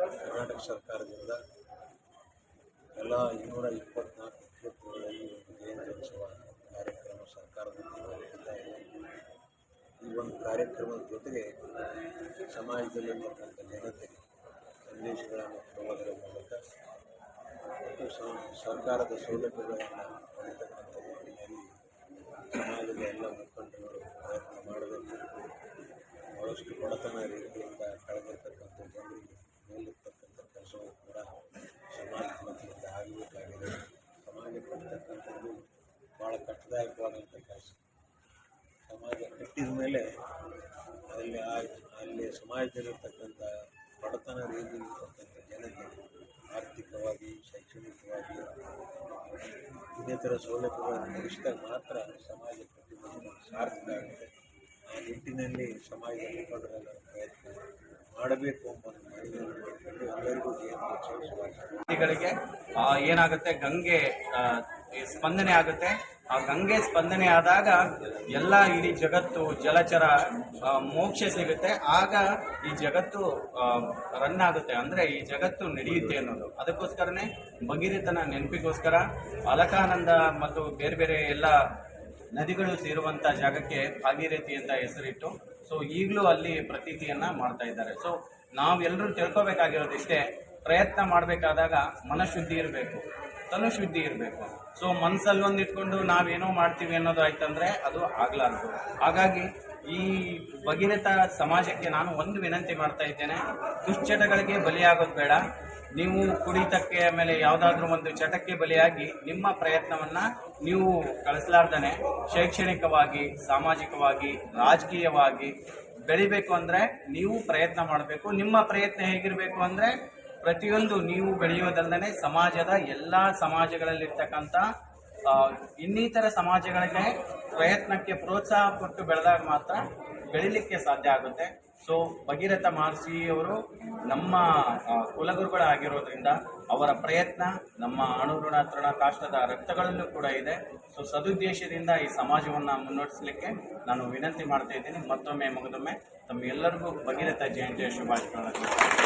ಕರ್ನಾಟಕ ಸರ್ಕಾರದಿಂದ ಎಲ್ಲ ಇನ್ನೂರ ಇಪ್ಪತ್ನಾಲ್ಕು ಕ್ಷೇತ್ರಗಳಲ್ಲಿ ಒಂದು ಜಯಂತ್ಯೋತ್ಸವ ಕಾರ್ಯಕ್ರಮ ಸರ್ಕಾರದಿಂದ ನಡೀತಾ ಈ ಒಂದು ಕಾರ್ಯಕ್ರಮದ ಜೊತೆಗೆ ಸಮಾಜದಲ್ಲಿರ್ತಕ್ಕಂಥ ಜನತೆಗೆ ಸಂದೇಶಗಳನ್ನು ಕೊಡುವುದರ ಮೂಲಕ ಮತ್ತು ಸರ್ಕಾರದ ಸೌಲಭ್ಯಗಳನ್ನು ಪಡೆಯತಕ್ಕಂಥ ನಿಟ್ಟಿನಲ್ಲಿ ಸಮಾಜದ ಎಲ್ಲ ಮುಖಂಡರು ಪ್ರಯತ್ನ ಮಾಡಬೇಕು ಭಾಳಷ್ಟು ಬಡತನ ರೀತಿಯಿಂದ ಕಳೆದಿರ್ತಕ್ಕಂಥ ಜನರಿಗೆ ಮೇಲಿರ್ತಕ್ಕಂಥ ಕೆಲಸವು ಕೂಡ ಸಮಾಜದ ಮಧ್ಯದಿಂದ ಆಗಬೇಕಾಗಿದೆ ಸಮಾಜಕ್ಕೆ ಬರ್ತಕ್ಕಂಥದ್ದು ಭಾಳ ಕಷ್ಟದಾಯಕವಾದಂಥ ಕೆಲಸ ಸಮಾಜ ಕಟ್ಟಿದ ಮೇಲೆ ಅಲ್ಲಿ ಆ ಅಲ್ಲಿ ಸಮಾಜದಲ್ಲಿರ್ತಕ್ಕಂಥ ಬಡತನ ರೀತಿಯಲ್ಲಿರ್ತಕ್ಕಂಥ ಜನತೆ ಆರ್ಥಿಕವಾಗಿ, ಶೈಕ್ಷಣಿಕವಾಗಿ ಇನ್ನಿತರ ಸೌಲಭ್ಯಗಳನ್ನು ನಡೆಸಿದಾಗ ಮಾತ್ರ ಸಮಾಜ ಕಟ್ಟಿದ ಸಾರ್ಥಕ ಆಗಿದೆ ಆ ನಿಟ್ಟಿನಲ್ಲಿ ಸಮಾಜದ ಮುಖಂಡರೆಲ್ಲರ ಪ್ರಯತ್ನ ಮಾಡಬೇಕು ಎಂಬ ಗಳಿಗೆ ಏನಾಗುತ್ತೆ? ಗಂಗೆ ಸ್ಪಂದನೆ ಆಗುತ್ತೆ. ಆ ಗಂಗೆ ಸ್ಪಂದನೆ ಆದಾಗ ಎಲ್ಲ ಇಡೀ ಜಗತ್ತು ಜಲಚರ ಮೋಕ್ಷ ಸಿಗುತ್ತೆ. ಆಗ ಈ ಜಗತ್ತು ರನ್ ಆಗುತ್ತೆ. ಅಂದ್ರೆ ಈ ಜಗತ್ತು ನಡೆಯುತ್ತೆ ಅನ್ನೋದು. ಅದಕ್ಕೋಸ್ಕರನೇ ಭಗೀರಥನ ನೆನಪಿಗೋಸ್ಕರ ಅಲಕಾನಂದ ಮತ್ತು ಬೇರೆ ಬೇರೆ ಎಲ್ಲ ನದಿಗಳು ಸೇರುವಂತ ಜಾಗಕ್ಕೆ ಭಾಗೀರಥಿ ಅಂತ ಹೆಸರಿಟ್ಟು, ಸೊ ಈಗಲೂ ಅಲ್ಲಿ ಪ್ರತೀತಿಯನ್ನ ಮಾಡ್ತಾ ಇದ್ದಾರೆ. ಸೊ ನಾವೆಲ್ಲರೂ ತಿಳ್ಕೊಬೇಕಾಗಿರೋದಿಷ್ಟೇ ಪ್ರಯತ್ನ ಮಾಡಬೇಕಾದಾಗ ಮನಃಶುದ್ಧಿ ಇರಬೇಕು, ತನುಶುದ್ಧಿ ಇರಬೇಕು. ಸೊ ಮನಸ್ಸಲ್ಲಿ ಒಂದು ಇಟ್ಕೊಂಡು ನಾವೇನೋ ಮಾಡ್ತೀವಿ ಅನ್ನೋದು ಆಯ್ತಂದರೆ ಅದು ಆಗ್ಲಾರ್ದು. ಹಾಗಾಗಿ ಈ ಭಗೀರಥ ಸಮಾಜಕ್ಕೆ ನಾನು ಒಂದು ವಿನಂತಿ ಮಾಡ್ತಾ ಇದ್ದೇನೆ, ದುಶ್ಚಟಗಳಿಗೆ ಬಲಿಯಾಗೋದು ಬೇಡ. ನೀವು ಕುಡಿತಕ್ಕೆ ಆಮೇಲೆ ಯಾವುದಾದ್ರೂ ಒಂದು ಚಟಕ್ಕೆ ಬಲಿಯಾಗಿ ನಿಮ್ಮ ಪ್ರಯತ್ನವನ್ನ ನೀವು ಕಳಿಸಲಾರ್ದನೆ, ಶೈಕ್ಷಣಿಕವಾಗಿ, ಸಾಮಾಜಿಕವಾಗಿ, ರಾಜಕೀಯವಾಗಿ ಬೆಳಿಬೇಕು ಅಂದ್ರೆ ನೀವು ಪ್ರಯತ್ನ ಮಾಡಬೇಕು. ನಿಮ್ಮ ಪ್ರಯತ್ನ ಹೇಗಿರಬೇಕು ಅಂದ್ರೆ ಪ್ರತಿಯೊಂದು ನೀವು ಬೆಳೆಯೋದಲ್ಲದೆ ಸಮಾಜದ ಎಲ್ಲ ಸಮಾಜಗಳಲ್ಲಿರ್ತಕ್ಕಂಥ ಇನ್ನಿತರ ಸಮಾಜಗಳಿಗೆ ಪ್ರಯತ್ನಕ್ಕೆ ಪ್ರೋತ್ಸಾಹ ಕೊಟ್ಟು ಬೆಳೆದಾಗ ಮಾತ್ರ ಬೆಳಿಲಿಕ್ಕೆ ಸಾಧ್ಯ ಆಗುತ್ತೆ. ಸೊ ಭಗೀರಥ ಮಹರ್ಷಿಯವರು ನಮ್ಮ ಕುಲಗುರುಗಳಾಗಿರೋದ್ರಿಂದ ಅವರ ಪ್ರಯತ್ನ, ನಮ್ಮ ಅಣುಋಣ ತೃಣ, ಕಾಷ್ಟದ ರಕ್ತಗಳಲ್ಲೂ ಕೂಡ ಇದೆ. ಸೊ ಸದುದ್ದೇಶದಿಂದ ಈ ಸಮಾಜವನ್ನು ಮುನ್ನಡೆಸಲಿಕ್ಕೆ ನಾನು ವಿನಂತಿ ಮಾಡ್ತಾ ಇದ್ದೀನಿ. ಮತ್ತೊಮ್ಮೆ ಮಗದೊಮ್ಮೆ ತಮ್ಮೆಲ್ಲರಿಗೂ ಭಗೀರಥ ಜಯಂತಿಯ ಶುಭಾಶಯಗಳನ್ನು